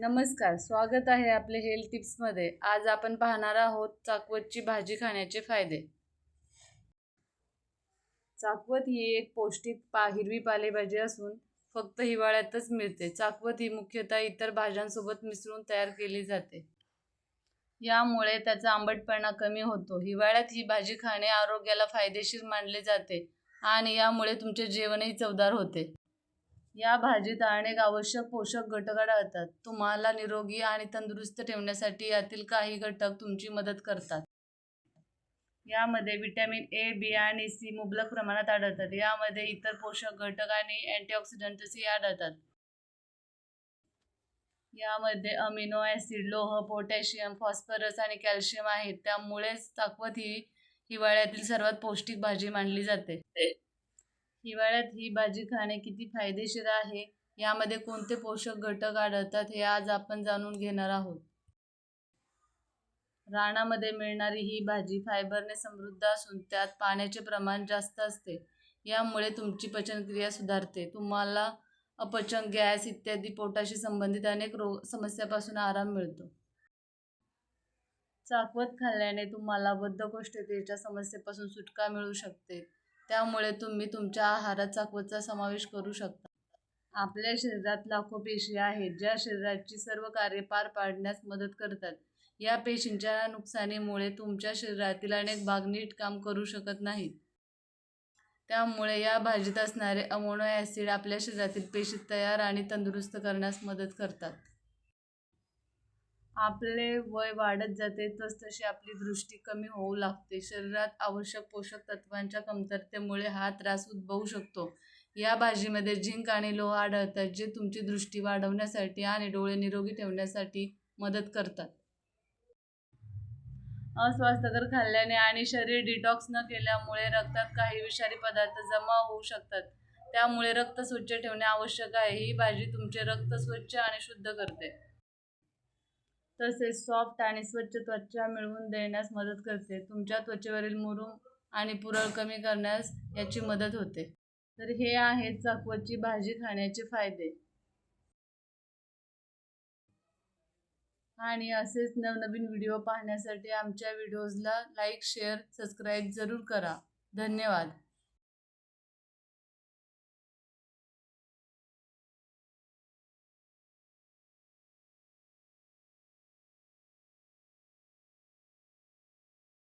नमस्कार स्वागत आहे आपले हेल्थ टिप्समध्ये आज आपण पाहणार आहोत चाकवतची भाजी खाण्याचे फायदे. चाकवत ही एक पौष्टिक पा हिरवी पालेभाजी असून फक्त हिवाळ्यातच मिळते. चाकवत ही मुख्यतः इतर भाज्यांसोबत मिसळून तयार केली जाते. यामुळे त्याचा आंबटपणा कमी होतो. हिवाळ्यात ही भाजी खाणे आरोग्याला फायदेशीर मानले जाते आणि यामुळे तुमचे जेवणही चवदार होते. या भाजीत अनेक आवश्यक पोषक घटक आढळतात. तुम्हाला निरोगी आणि तंदुरुस्त ठेवण्यासाठी यातील काही घटक तुमची मदत करतात. यामध्ये व्हिटॅमिन ए बी आणि सी मुबलक प्रमाणात आढळतात. यामध्ये इतर पोषक घटक आणि अँटीऑक्सिडंट्सही आढळतात. यामध्ये अमिनो ॲसिड लोह पोटॅशियम फॉस्फरस आणि कॅल्शियम आहेत त्यामुळेच ताकवत ही हिवाळ्यातील सर्वात पौष्टिक भाजी मानली जाते. हिवाळ्यात ही भाजी खाणे किती फायदेशीर आहे? यामध्ये कोणते पोषक घटक आढळतात हे आज आपण जाणून घेणार आहोत. रानामध्ये मिळणारी ही भाजी फायबरने समृद्ध असून त्यात पाण्याचे प्रमाण जास्त असते. यामुळे तुमची पचनक्रिया सुधारते. तुम्हाला अपचन गॅस इत्यादी पोटाशी संबंधित अनेक रोग समस्यापासून आराम मिळतो. चाकवत खाल्ल्याने तुम्हाला बद्धकोष्ठतेच्या समस्येपासून सुटका मिळू शकते. त्यामुळे तुम्ही तुमच्या आहारात चाकवतचा समावेश करू शकता. आपल्या शरीरात लाखो पेशी आहेत ज्या शरीराची सर्व कार्ये पार पाडण्यास मदत करतात. या पेशींच्या नुकसानीमुळे तुमच्या शरीरातील अनेक भाग नीट काम करू शकत नाहीत. त्यामुळे या भाजीत असणारे अमोनो ॲसिड आपल्या शरीरातील पेशी तयार आणि तंदुरुस्त करण्यास मदत करतात. आपले वय वाढत जाते तसतशी आपली दृष्टी कमी होऊ लागते. शरीरात आवश्यक पोषक तत्वांच्या कमतरतेमुळे हा त्रास उद्भवू शकतो. या भाजीमध्ये झिंक आणि लोह आढळतात जे तुमची दृष्टी वाढवण्यासाठी आणि डोळे निरोगी ठेवण्यासाठी मदत करतात. अस्वास्थकर खाल्ल्याने आणि शरीर डिटॉक्स न केल्यामुळे रक्तात काही विषारी पदार्थ जमा होऊ शकतात. त्यामुळे रक्त स्वच्छ ठेवणे आवश्यक आहे. ही भाजी तुमचे रक्त स्वच्छ आणि शुद्ध करते. तसेच सॉफ्ट आणि स्वच्छ त्वचा मिळवून देण्यास मदत करते. तुमच्या त्वचेवरील मुरूम आणि पुरळ कमी करण्यास याची मदत होते. तर हे आहेत चाकवतची भाजी खाण्याचे फायदे. आणि असेच नवनवीन व्हिडिओ पाहण्यासाठी आमच्या व्हिडिओजला लाईक शेअर सबस्क्राईब जरूर करा. धन्यवाद.